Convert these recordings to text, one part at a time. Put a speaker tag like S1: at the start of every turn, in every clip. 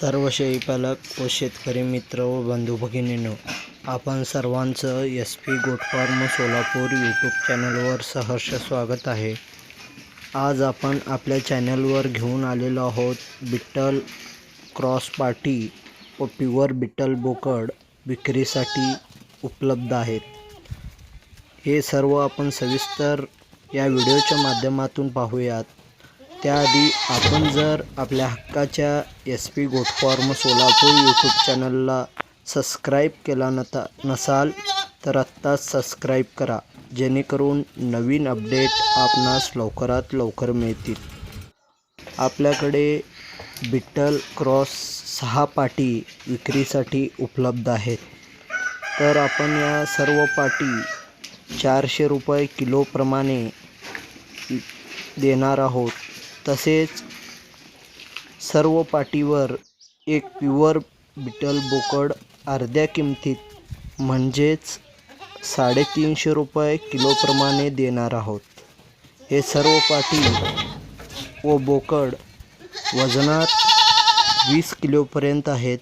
S1: सर्व शेळीपालक व शेतकरी मित्र व बंधू भगिनींनो आपण सर्वांचं S P goat farm Solapur YouTube चॅनलवर सहर्ष स्वागत आहे. आज आपण आपल्या चॅनलवर घेऊन आलेलो आहोत बिट्टल क्रॉस पाटी व प्युअर बिट्टल बोकड विक्रीसाठी उपलब्ध आहेत. हे सर्व आपण सविस्तर या व्हिडिओच्या माध्यमातून पाहूयात. त्याआधी आपण जर आपल्या हक्काच्या S P goat farm Solapur YouTube चॅनलला सबस्क्राईब केला नता नसाल तर आत्ताच सबस्क्राईब करा जेणेकरून नवीन अपडेट आपणास लवकरात लवकर मिळतील. आपल्याकडे बिट्टल क्रॉस सहा पाटी विक्रीसाठी उपलब्ध आहेत. तर आपण या सर्व पाटी चारशे रुपये किलोप्रमाणे देणार आहोत. तसेच सर्व पाटीवर एक प्युअर बिटल बोकड अर्ध्या किमतीत म्हणजेच साडेतीनशे रुपये किलोप्रमाणे देणार आहोत. हे सर्व पाटी व बोकड वजनात वीस किलोपर्यंत आहेत.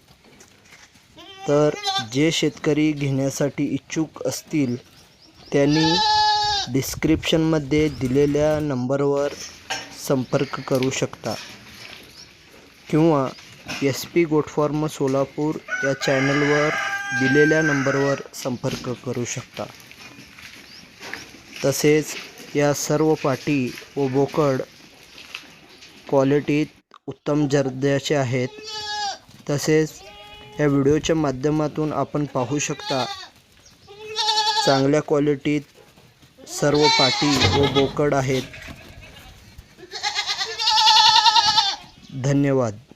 S1: तर जे शेतकरी घेण्यासाठी इच्छुक असतील त्यांनी डिस्क्रिप्शनमध्ये दिलेल्या नंबरवर संपर्क करू शकता. किंवा एस पी गोटफॉर्म सोलापूर या चॅनलवर दिलेल्या नंबरवर संपर्क करू शकता. तसेच या सर्व पाटी व बोकड क्वालिटीत उत्तम दर्जाचे आहेत. तसेच या व्हिडिओच्या माध्यमातून आपण पाहू शकता चांगल्या क्वालिटीत सर्व पाटी व बोकड आहेत. धन्यवाद.